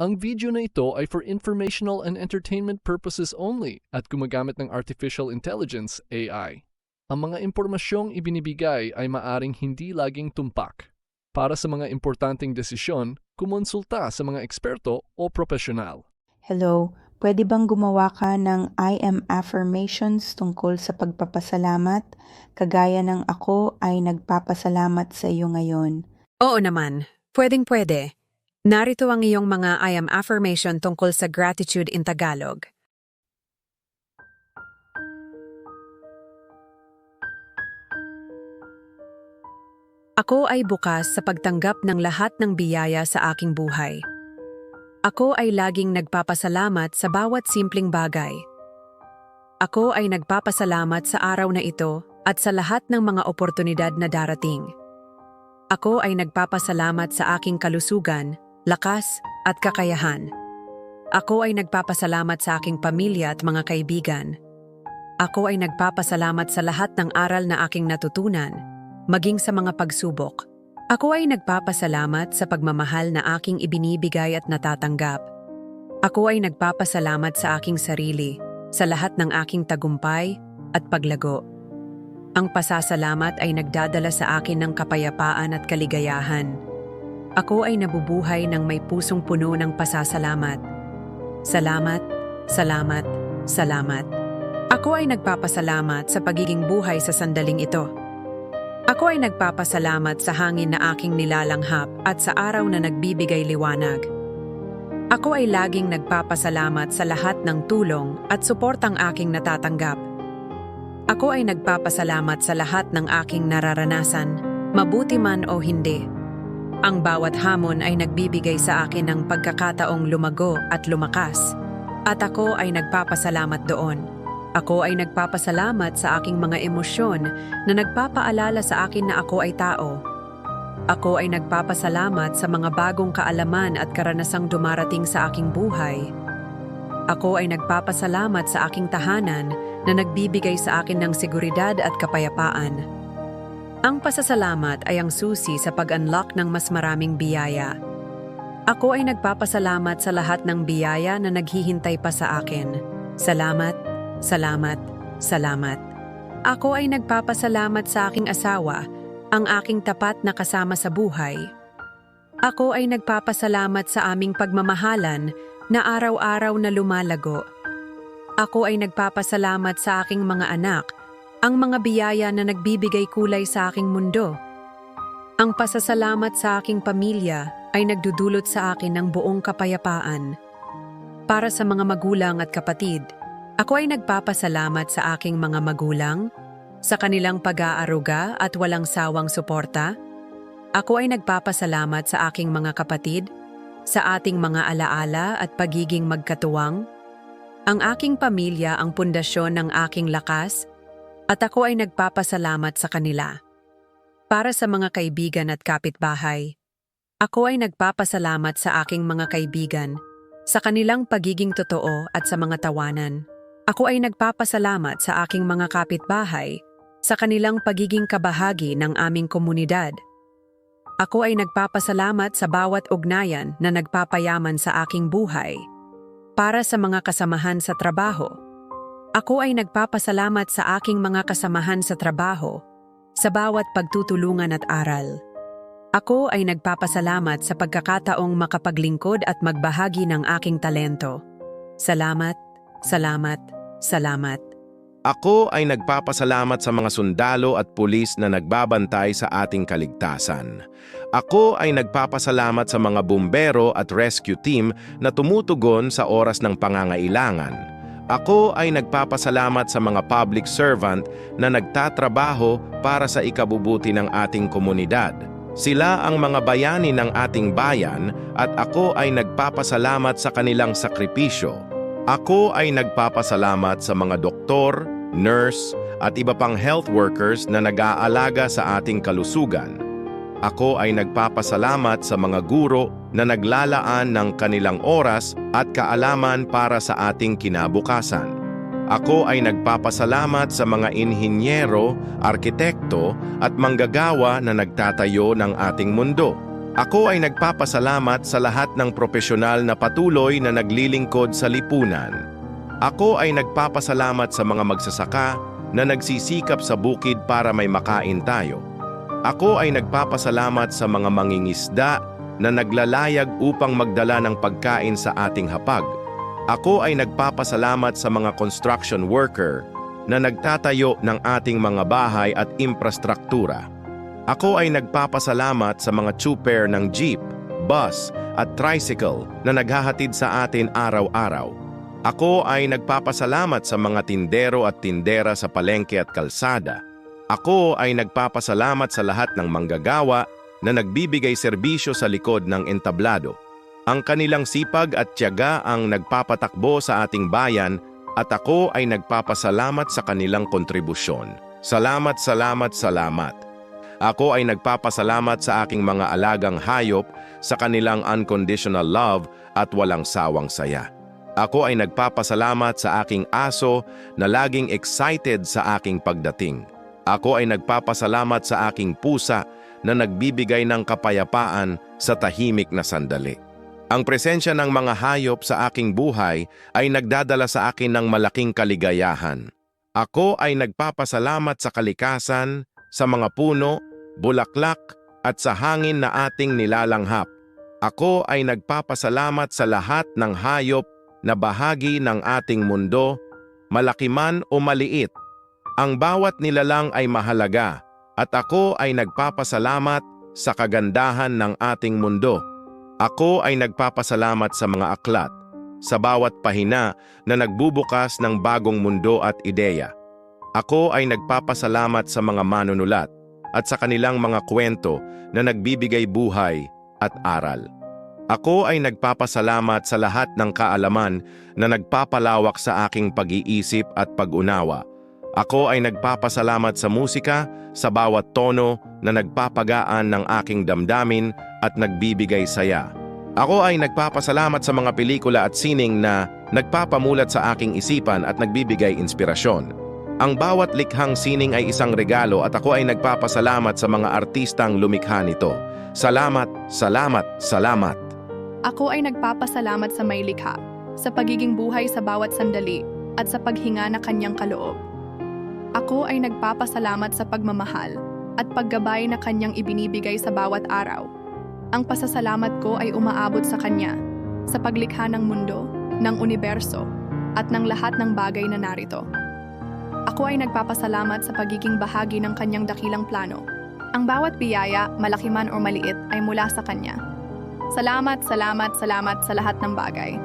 Ang video na ito ay for informational and entertainment purposes only at gumagamit ng Artificial Intelligence AI. Ang mga impormasyong ibinibigay ay maaring hindi laging tumpak. Para sa mga importanteng desisyon, kumonsulta sa mga eksperto o profesional. Hello, pwede bang gumawa ka ng I am affirmations tungkol sa pagpapasalamat, kagaya ng ako ay nagpapasalamat sa iyo ngayon? Oo naman, pwedeng pwede. Narito ang iyong mga I am affirmation tungkol sa gratitude in Tagalog. Ako ay bukas sa pagtanggap ng lahat ng biyaya sa aking buhay. Ako ay laging nagpapasalamat sa bawat simpleng bagay. Ako ay nagpapasalamat sa araw na ito at sa lahat ng mga oportunidad na darating. Ako ay nagpapasalamat sa aking kalusugan, lakas at kakayahan. Ako ay nagpapasalamat sa aking pamilya at mga kaibigan. Ako ay nagpapasalamat sa lahat ng aral na aking natutunan, maging sa mga pagsubok. Ako ay nagpapasalamat sa pagmamahal na aking ibinibigay at natatanggap. Ako ay nagpapasalamat sa aking sarili, sa lahat ng aking tagumpay at paglago. Ang pasasalamat ay nagdadala sa akin ng kapayapaan at kaligayahan. Ako ay nabubuhay ng may pusong puno ng pasasalamat. Salamat, salamat, salamat. Ako ay nagpapasalamat sa pagiging buhay sa sandaling ito. Ako ay nagpapasalamat sa hangin na aking nilalanghap at sa araw na nagbibigay liwanag. Ako ay laging nagpapasalamat sa lahat ng tulong at suportang aking natatanggap. Ako ay nagpapasalamat sa lahat ng aking nararanasan, mabuti man o hindi. Ang bawat hamon ay nagbibigay sa akin ng pagkakataong lumago at lumakas. At ako ay nagpapasalamat doon. Ako ay nagpapasalamat sa aking mga emosyon na nagpapaalala sa akin na ako ay tao. Ako ay nagpapasalamat sa mga bagong kaalaman at karanasang dumarating sa aking buhay. Ako ay nagpapasalamat sa aking tahanan na nagbibigay sa akin ng seguridad at kapayapaan. Ang pasasalamat ay ang susi sa pag-unlock ng mas maraming biyaya. Ako ay nagpapasalamat sa lahat ng biyaya na naghihintay pa sa akin. Salamat, salamat, salamat. Ako ay nagpapasalamat sa aking asawa, ang aking tapat na kasama sa buhay. Ako ay nagpapasalamat sa aming pagmamahalan na araw-araw na lumalago. Ako ay nagpapasalamat sa aking mga anak, ang mga biyaya na nagbibigay kulay sa aking mundo. Ang pasasalamat sa aking pamilya ay nagdudulot sa akin ng buong kapayapaan. Para sa mga magulang at kapatid, ako ay nagpapasalamat sa aking mga magulang, sa kanilang pag-aaruga at walang sawang suporta. Ako ay nagpapasalamat sa aking mga kapatid, sa ating mga alaala at pagiging magkatuwang. Ang aking pamilya ang pundasyon ng aking lakas at ako ay nagpapasalamat sa kanila. Para sa mga kaibigan at kapitbahay, ako ay nagpapasalamat sa aking mga kaibigan, sa kanilang pagiging totoo at sa mga tawanan. Ako ay nagpapasalamat sa aking mga kapitbahay, sa kanilang pagiging kabahagi ng aming komunidad. Ako ay nagpapasalamat sa bawat ugnayan na nagpapayaman sa aking buhay. Para sa mga kasamahan sa trabaho, ako ay nagpapasalamat sa aking mga kasamahan sa trabaho, sa bawat pagtutulungan at aral. Ako ay nagpapasalamat sa pagkakataong makapaglingkod at magbahagi ng aking talento. Salamat, salamat, salamat. Ako ay nagpapasalamat sa mga sundalo at pulis na nagbabantay sa ating kaligtasan. Ako ay nagpapasalamat sa mga bumbero at rescue team na tumutugon sa oras ng pangangailangan. Ako ay nagpapasalamat sa mga public servant na nagtatrabaho para sa ikabubuti ng ating komunidad. Sila ang mga bayani ng ating bayan at ako ay nagpapasalamat sa kanilang sakripisyo. Ako ay nagpapasalamat sa mga doktor, nurse, at iba pang health workers na nag-aalaga sa ating kalusugan. Ako ay nagpapasalamat sa mga guro na naglalaan ng kanilang oras at kaalaman para sa ating kinabukasan. Ako ay nagpapasalamat sa mga inhinyero, arkitekto at manggagawa na nagtatayo ng ating mundo. Ako ay nagpapasalamat sa lahat ng profesional na patuloy na naglilingkod sa lipunan. Ako ay nagpapasalamat sa mga magsasaka na nagsisikap sa bukid para may makain tayo. Ako ay nagpapasalamat sa mga mangingisda na naglalayag upang magdala ng pagkain sa ating hapag. Ako ay nagpapasalamat sa mga construction worker na nagtatayo ng ating mga bahay at infrastruktura. Ako ay nagpapasalamat sa mga chuper ng jeep, bus at tricycle na naghahatid sa atin araw-araw. Ako ay nagpapasalamat sa mga tindero at tindera sa palengke at kalsada. Ako ay nagpapasalamat sa lahat ng manggagawa na nagbibigay serbisyo sa likod ng entablado. Ang kanilang sipag at tiyaga ang nagpapatakbo sa ating bayan at ako ay nagpapasalamat sa kanilang kontribusyon. Salamat, salamat, salamat. Ako ay nagpapasalamat sa aking mga alagang hayop sa kanilang unconditional love at walang sawang saya. Ako ay nagpapasalamat sa aking aso na laging excited sa aking pagdating. Ako ay nagpapasalamat sa aking pusa na nagbibigay ng kapayapaan sa tahimik na sandali. Ang presensya ng mga hayop sa aking buhay ay nagdadala sa akin ng malaking kaligayahan. Ako ay nagpapasalamat sa kalikasan, sa mga puno, bulaklak at sa hangin na ating nilalanghap. Ako ay nagpapasalamat sa lahat ng hayop na bahagi ng ating mundo, malaki man o maliit. Ang bawat nilalang ay mahalaga at ako ay nagpapasalamat sa kagandahan ng ating mundo. Ako ay nagpapasalamat sa mga aklat, sa bawat pahina na nagbubukas ng bagong mundo at ideya. Ako ay nagpapasalamat sa mga manunulat at sa kanilang mga kwento na nagbibigay buhay at aral. Ako ay nagpapasalamat sa lahat ng kaalaman na nagpapalawak sa aking pag-iisip at pag-unawa. Ako ay nagpapasalamat sa musika, sa bawat tono na nagpapagaan ng aking damdamin at nagbibigay saya. Ako ay nagpapasalamat sa mga pelikula at sining na nagpapamulat sa aking isipan at nagbibigay inspirasyon. Ang bawat likhang sining ay isang regalo at ako ay nagpapasalamat sa mga artistang lumikha nito. Salamat, salamat, salamat. Ako ay nagpapasalamat sa may likha, sa pagiging buhay sa bawat sandali, at sa paghinga na kanyang kaloob. Ako ay nagpapasalamat sa pagmamahal at paggabay na kanyang ibinibigay sa bawat araw. Ang pasasalamat ko ay umaabot sa kanya, sa paglikha ng mundo, ng universo, at ng lahat ng bagay na narito. Ako ay nagpapasalamat sa pagiging bahagi ng kanyang dakilang plano. Ang bawat biyaya, malaki man o maliit, ay mula sa kanya. Salamat, salamat, salamat sa lahat ng bagay.